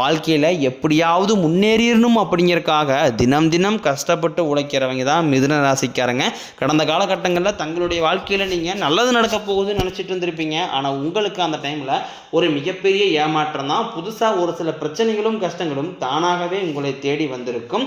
வாழ்க்கையில் எப்படியாவது முன்னேறிடணும் அப்படிங்கிறக்காக தினம் தினம் கஷ்டப்பட்டு உழைக்கிறவங்க தான் மிதுன ராசிக்காரங்க. கடந்த காலகட்டங்களில் தங்களுடைய வாழ்க்கையில் நீங்கள் நல்லது நடக்க போகுதுன்னு நினச்சிட்டு இருந்திருப்பீங்க. ஆனால் உங்களுக்கு அந்த டைமில் ஒரு மிகப்பெரிய ஏமாற்றம் தான். புதுசாக ஒரு சில பிரச்சனைகளும் கஷ்டங்களும் தானாகவே உங்களை தேடி வந்திருக்கும்.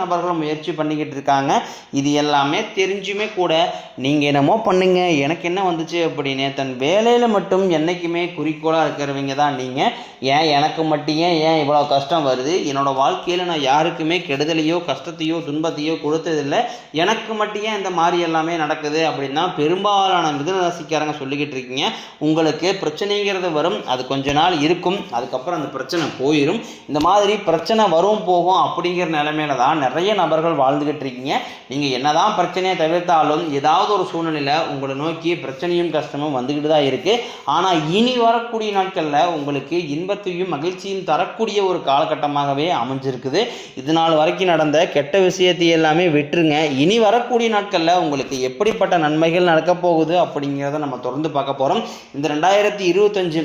நபர்கள் முயற்சி பண்ணிக்கிட்டு இருக்காங்க. இது எல்லாமே தெரிஞ்சுமே கூட நீங்கள் என்னமோ பண்ணுங்க. எனக்கு என்ன வந்துச்சு அப்படின்னு தன் வேலையில் மட்டும் என்றைக்குமே குறிக்கோளாக இருக்கிறவங்க தான் நீங்கள் ஏன் எனக்கு மட்டும் ஏன் ஏன் இவ்வளோ கஷ்டம் வருது? என்னோட வாழ்க்கையில் நான் யாருக்குமே கெடுதலையோ கஷ்டத்தையோ துன்பத்தையோ கொடுத்ததில்லை. எனக்கு மட்டும் ஏன் இந்த மாதிரி எல்லாமே நடக்குது அப்படின்னா பெரும்பாலான மிதன ராசிக்காரங்க சொல்லிக்கிட்டு இருக்கீங்க. உங்களுக்கு பிரச்சனைங்கிறது வரும். அது கொஞ்ச நாள் இருக்கும். அதுக்கப்புறம் அந்த பிரச்சனை போயிடும் இந்த மாதிரி பிரச்சனை வரும் போகும் அப்படிங்கிற நிலைமையில தான் நிறைய நபர்கள் வாழ்ந்துக்கிட்டு இருக்கீங்க. நீங்கள் என்னதான் பிரச்சனையை தவிர்த்தாலும் ஏதாவது ஒரு சூழ்நிலையில் உங்களை நோக்கி பிரச்சனையும் கஷ்டமும் வந்துக்கிட்டு தான் இருக்குது ஆனால் இனி வரக்கூடிய நாட்களில் உங்களுக்கு இன்பத்தையும் மகிழ்ச்சியும் தரக்கூடிய ஒரு காலகட்டமாகவே அமைஞ்சிருக்குது. இது நாள் வரைக்கும் நடந்த கெட்ட விஷயத்தை எல்லாமே விட்டுருங்க. இனி வரக்கூடிய நாட்களில் உங்களுக்கு எப்படிப்பட்ட நன்மைகள் நடக்க போகுது அப்படிங்கிறத நம்ம தொடர்ந்து பார்க்க போகிறோம் இந்த ரெண்டாயிரத்தி இருபத்தஞ்சு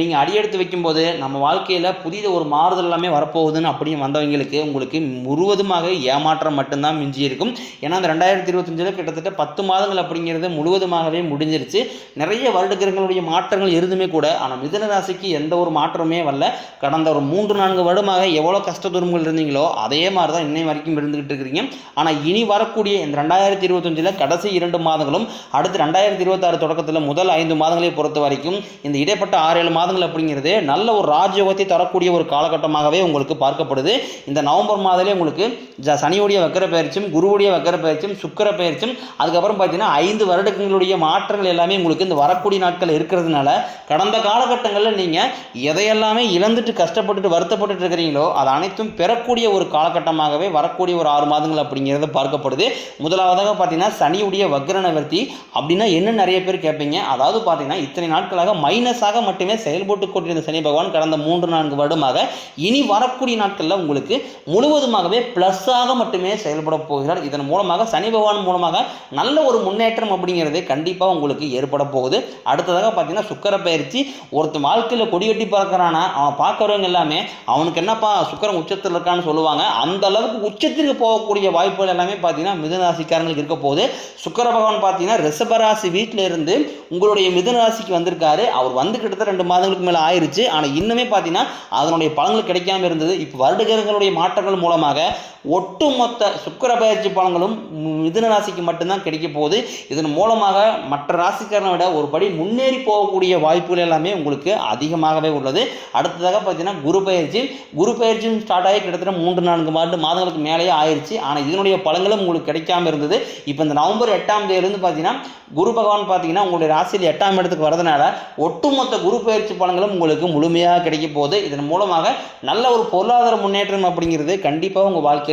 நீங்கள் அடியெடுத்து வைக்கும்போது நம்ம வாழ்க்கையில் புதிய ஒரு மாறுதல் எல்லாமே வரப்போகுதுன்னு அப்படின்னு வந்தவங்களுக்கு உங்களுக்கு முழுவதும் முழுவதுமாக ஏமாற்றம் மட்டும்தான் மிஞ்சி இருக்கும் ஏன்னா அந்த ரெண்டாயிரத்தி இருபத்தஞ்சில் கிட்டத்தட்ட பத்து மாதங்கள் அப்படிங்கிறது முழுவதுமாகவே முடிஞ்சிருச்சு. நிறைய வருடகிரகங்களுடைய மாற்றங்கள் இருந்துமே கூட ஆனால் மிதன ராசிக்கு எந்த ஒரு மாற்றமே வரல. கடந்த ஒரு மூன்று நான்கு வருடமாக எவ்வளோ கஷ்ட துன்பங்கள் இருந்தீங்களோ அதே மாதிரி தான் இன்னை வரைக்கும் இருந்துகிட்டு இருக்கிறீங்க. ஆனால் இனி வரக்கூடிய இந்த ரெண்டாயிரத்தி இருபத்தஞ்சில் கடைசி இரண்டு மாதங்களும் அடுத்து ரெண்டாயிரத்தி இருபத்தாறு தொடக்கத்தில் முதல் ஐந்து மாதங்களை பொறுத்த வரைக்கும் இந்த இடைப்பட்ட ஆறு ஏழு மாதங்கள் அப்படிங்கிறது நல்ல ஒரு ராஜயோகத்தை தரக்கூடிய ஒரு காலகட்டமாகவே உங்களுக்கு பார்க்கப்படுது. இந்த நவம்பர் மாதத்திலே உங்களுக்கு ஜ சனியுடைய வக்கர பயிற்சியும் குருவுடைய வக்கர பயிற்சியும் சுக்கர பயிற்சியும் அதுக்கப்புறம் பார்த்தீங்கன்னா ஐந்து வருடங்களுடைய மாற்றங்கள் எல்லாமே உங்களுக்கு இந்த வரக்கூடிய நாட்கள் இருக்கிறதுனால கடந்த காலகட்டங்களில் நீங்கள் எதையெல்லாமே இழந்துட்டு கஷ்டப்பட்டுட்டு வருத்தப்பட்டுட்டு இருக்கிறீங்களோ அது அனைத்தும் பெறக்கூடிய ஒரு காலகட்டமாகவே வரக்கூடிய ஒரு ஆறு மாதங்கள் அப்படிங்கிறது பார்க்கப்படுது. முதலாவதாக பார்த்தீங்கன்னா சனியுடைய வக்கர நிவர்த்தி அப்படின்னா என்ன நிறைய பேர் கேட்பீங்க. அதாவது பார்த்தீங்கன்னா இத்தனை நாட்களாக மைனஸாக மட்டுமே செயல்பட்டு கொண்டிருந்த சனி பகவான் கடந்த மூன்று நான்கு வருடமாக இனி வரக்கூடிய நாட்களில் உங்களுக்கு முழுவதுமாகவே ப்ளஸ்ஸாக மட்டுமே செயல்பட போகிறார். இதன் மூலமாக சனி பகவான் மூலமாக நல்ல ஒரு முன்னேற்றம் அப்படிங்கிறது கண்டிப்பாக உங்களுக்கு ஏற்பட போகுது. அடுத்ததாக பார்த்தீங்கன்னா சுக்கர பயிற்சி. ஒருத்தன் வாழ்க்கையில் கொடி கட்டி பார்க்குறானா அவன் பார்க்குறவங்க எல்லாமே அவனுக்கு என்னப்பா சுக்கரம் உச்சத்தில் இருக்கான்னு சொல்லுவாங்க. அந்த அளவுக்கு உச்சத்திற்கு போகக்கூடிய வாய்ப்புகள் எல்லாமே பார்த்தீங்கன்னா மிதுனராசிக்காரங்களுக்கு இருக்க போகுது. சுக்கர பகவான் பார்த்தீங்கன்னா ரிஷபராசி வீட்டில் இருந்து உங்களுடைய மிதுனராசிக்கு வந்திருக்காரு. அவர் வந்து கிட்டத்தட்ட ரெண்டு மாதங்களுக்கு மேலே ஆயிருச்சு. ஆனால் இன்னுமே பார்த்தீங்கன்னா அதனுடைய பலன்கள் கிடைக்காம இருந்தது. இப்போ வருடகிரகங்களுடைய மாற்றங்கள் மூலமாக ஒட்டுமொத்த சுக்கிர பயிற்சி பலன்களும் மிதுன ராசிக்கு மட்டும்தான் கிடைக்க போகுது. இதன் மூலமாக மற்ற ராசிக்காரனை விட ஒரு படி முன்னேறி போகக்கூடிய வாய்ப்புகள் எல்லாமே உங்களுக்கு அதிகமாகவே உள்ளது. அடுத்ததாக பார்த்தீங்கன்னா குரு பயிற்சி. குரு பயிற்சியும் ஸ்டார்ட் ஆகி கிட்டத்தட்ட மூன்று நான்கு மாண்டு மாதங்களுக்கு மேலேயே ஆயிடுச்சு ஆனால் இதனுடைய பலன்களும் உங்களுக்கு கிடைக்காம இருந்தது. இப்போ இந்த நவம்பர் எட்டாம் தேதியிலிருந்து பார்த்தீங்கன்னா குரு பகவான் பார்த்தீங்கன்னா உங்களுடைய ராசியில் எட்டாம் இடத்துக்கு வரதுனால ஒட்டுமொத்த குரு பயிற்சி பலன்களும் உங்களுக்கு முழுமையாக கிடைக்க போகுது. இதன் மூலமாக நல்ல ஒரு பொருளாதார முன்னேற்றம் அப்படிங்கிறது கண்டிப்பாக உங்கள் வாழ்க்கையில்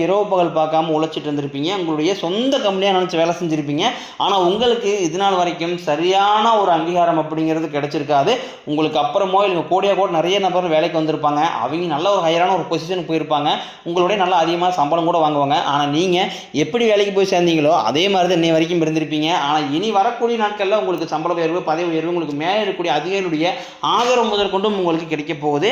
இரவு பகல் பார்க்காம உழைச்சிட்டு இருந்திருப்பீங்க. உங்களுடைய சொந்த கம்பெனியாக நினச்சி வேலை செஞ்சுருப்பீங்க. ஆனால் உங்களுக்கு இது நாள் வரைக்கும் சரியான ஒரு அங்கீகாரம் அப்படிங்கிறது கிடச்சிருக்காது. உங்களுக்கு அப்புறமோ இல்லை கோடியாக கூட நிறைய நபர் வேலைக்கு வந்திருப்பாங்க. அவங்க நல்ல ஒரு ஹையரான ஒரு பொசிஷனுக்கு போயிருப்பாங்க. உங்களுடைய நல்லா அதிகமாக சம்பளம் கூட வாங்குவாங்க. ஆனால் நீங்கள் எப்படி வேலைக்கு போய் சேர்ந்தீங்களோ அதே மாதிரி தான் இன்னை வரைக்கும் இருந்திருப்பீங்க. ஆனால் இனி வரக்கூடிய நாட்களில் உங்களுக்கு சம்பள உயர்வு பதவி உயர்வு உங்களுக்கு மேலே இருக்கக்கூடிய அதிகாரியுடைய ஆதரவு முதற்கொண்டும் உங்களுக்கு கிடைக்க போகுது.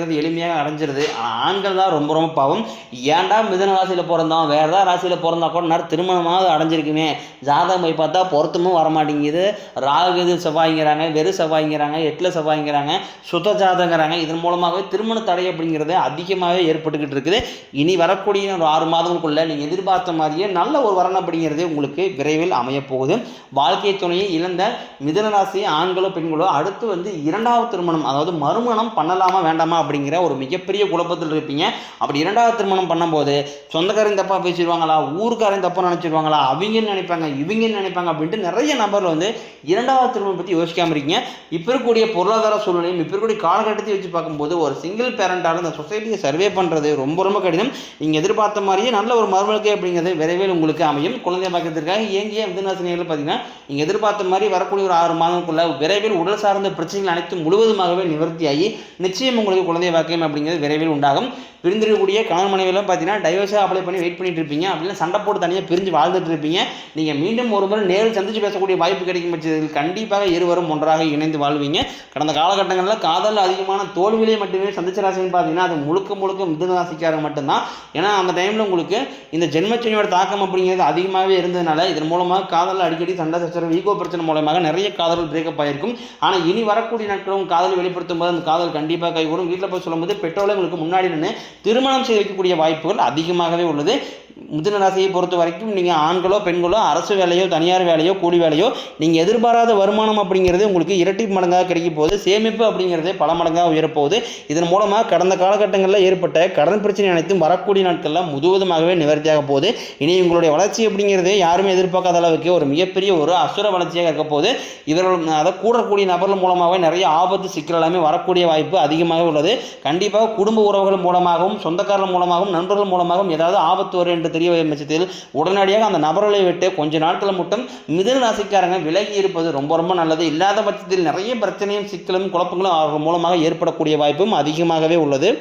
எளிமையாக அடைஞ்சிருது. ஆனால் ஆண்கள் தான் ரொம்ப ரொம்ப பாவம். ஏன்டா மிதன ராசியில் பிறந்தோம்? வேறு ஏதாவது ராசியில் பிறந்தா கூட நேரம் திருமணமாவது அடைஞ்சிருக்குமே. ஜாதகம் போய் பார்த்தா பொருத்தமும் வரமாட்டேங்குது. ராகு செவ்வாய்ங்கிறாங்க வெறு செவ்வாய்ங்கிறாங்க எட்டில் செவ்வாய்ங்கிறாங்க சுத்த ஜாதகங்கிறாங்க. இதன் மூலமாகவே திருமண தடை அப்படிங்கிறது அதிகமாகவே ஏற்பட்டுக்கிட்டு இருக்குது. இனி வரக்கூடிய ஒரு ஆறு மாதங்களுக்குள்ளே நீங்கள் எதிர்பார்த்த மாதிரியே நல்ல ஒரு வரன் அப்படிங்கிறது உங்களுக்கு விரைவில் அமையப்போகுது வாழ்க்கை துணையை இழந்த மிதன ராசி ஆண்களோ பெண்களோ அடுத்து வந்து இரண்டாவது திருமணம் அதாவது மறுமணம் பண்ணலாமா வேண்டாமா அப்படிங்கிற ஒரு மிகப்பெரிய குழப்பத்தில் இருப்பீங்க. அப்படி இரண்டாவது திருமணம் பண்ணும்போது சொந்தக்காரன் தப்பாக பேசிடுவாங்களா? ஊருக்காரன் தப்பாக நினச்சிடுவாங்களா அவங்கன்னு நினைப்பாங்க இவங்கன்னு நினைப்பாங்க அப்படின்ட்டு நிறைய நபர்கள் வந்து இரண்டாவது திருமணம் பற்றி யோசிக்காமல் இருக்கீங்க. இப்போ இருக்கக்கூடிய பொருளாதார சூழ்நிலையும் இப்போ இருக்கக்கூடிய காலகட்டத்தை வச்சு பார்க்கும்போது ஒரு சிங்கிள் பேரண்டால் இந்த சொசைட்டியை சர்வே பண்ணுறது ரொம்ப ரொம்ப கடினம். நீங்கள் எதிர்பார்த்த மாதிரியே நல்ல ஒரு மறுமலக்கை அப்படிங்கிறது விரைவில் உங்களுக்கு அமையும். குழந்தை பார்க்கறதுக்காக இயங்கிய மிதனாசினிகள் பார்த்தீங்கன்னா நீங்கள் எதிர்பார்த்த மாதிரி வரக்கூடிய ஒரு ஆறு மாதங்களுக்குள்ள விரைவில் உடல் சார்ந்த பிரச்சனைகள் அனைத்தும் முழுவதுமாகவே நிவர்த்தியாகி நிச்சயம் உங்களுக்கு குழந்தை வாக்கியம் அப்படிங்கிறது விரைவில் உண்டாகும். பிரிந்திருக்கக்கூடிய கணவன் மனைவியெல்லாம் பார்த்தீங்கன்னா டைவர்ஸாக அப்ளை பண்ணி வெயிட் பண்ணிட்டு இருப்பீங்க. அப்படின்னா சண்டை போட்டு தனியாக பிரிஞ்சு வாழ்ந்துட்டு இருப்பீங்க. நீங்கள் மீண்டும் ஒரு முறை நேரில் சந்திச்சு பேசக்கூடிய வாய்ப்பு கிடைக்கும் பட்சத்தில் கண்டிப்பாக இருவரும் ஒன்றாக இணைந்து வாழ்வீங்க. கடந்த காலகட்டங்களில் காதல் அதிகமான தோல்வியிலே மட்டுமே சந்திச்ச ராசின்னு பார்த்தீங்கன்னா அது முழுக்க முழுக்க மிதுன ராசிக்காரங்க மட்டும்தான். ஏன்னா அந்த டைமில் உங்களுக்கு இந்த ஜென்மச்சனியோட தாக்கம் அப்படிங்கிறது அதிகமாகவே இருந்ததுனால இதன் மூலமாக காதல் அடிக்கடி சண்டை சச்சரவு ஈகோ பிரச்சனை மூலமாக நிறைய காதல் பிரேக்கப் ஆகிருக்கும் ஆனால் இனி வரக்கூடிய நாட்களும் காதல் வெளிப்படுத்தும் போது அந்த காதல் கண்டிப்பாக கைகூடும். வீட்டில் போய் சொல்லும்போது பெற்றோர்கள் உங்களுக்கு முன்னாடி நின்று திருமணம் செய்து வைக்கக்கூடிய வாய்ப்புகள் அதிகமாகவே உள்ளது. மிதுன ராசியை பொறுத்த வரைக்கும் நீங்கள் ஆண்களோ பெண்களோ அரசு வேலையோ தனியார் வேலையோ கூலி வேலையோ நீங்கள் எதிர்பாராத வருமானம் அப்படிங்கிறது உங்களுக்கு இரட்டி மடங்காக கிடைக்கும் போது சேமிப்பு அப்படிங்கிறது பல மடங்காக உயரப்போகுது இதன் மூலமாக கடந்த காலகட்டங்களில் ஏற்பட்ட கடன் பிரச்சனை அனைத்தும் வரக்கூடிய நாட்களில் முழுவதுமாகவே நிவர்த்தியாக போகுது. இனி உங்களுடைய வளர்ச்சி அப்படிங்கிறது யாருமே எதிர்பார்க்காத அளவுக்கு ஒரு மிகப்பெரிய ஒரு அசுர வளர்ச்சியாக இருக்க போது இவர்கள் அதை கூடக்கூடிய நபர்கள் மூலமாகவே நிறைய ஆபத்து சிக்கல் எல்லாமே வரக்கூடிய வாய்ப்பு அதிகமாக உள்ளது. உள்ளது கண்டிப்பாக குடும்ப உறவுகள் மூலமாகவும் சொந்தக்காரர்கள் மூலமாகவும் நண்பர்கள் மூலமாகவும் ஏதாவது ஆபத்து வரும் என்று தெரிய வரும் பட்சத்தில் உடனடியாக அந்த நபர்களை விட்டு கொஞ்ச நாட்கள் மட்டும் மிதன ராசிக்காரங்க விலகி இருப்பது ரொம்ப ரொம்ப நல்லது. இல்லாத பட்சத்தில் நிறைய பிரச்சனையும் சிக்கலும் குழப்பங்களும் அவர்கள் மூலமாக ஏற்படக்கூடிய வாய்ப்பும் அதிகமாகவே உள்ளது.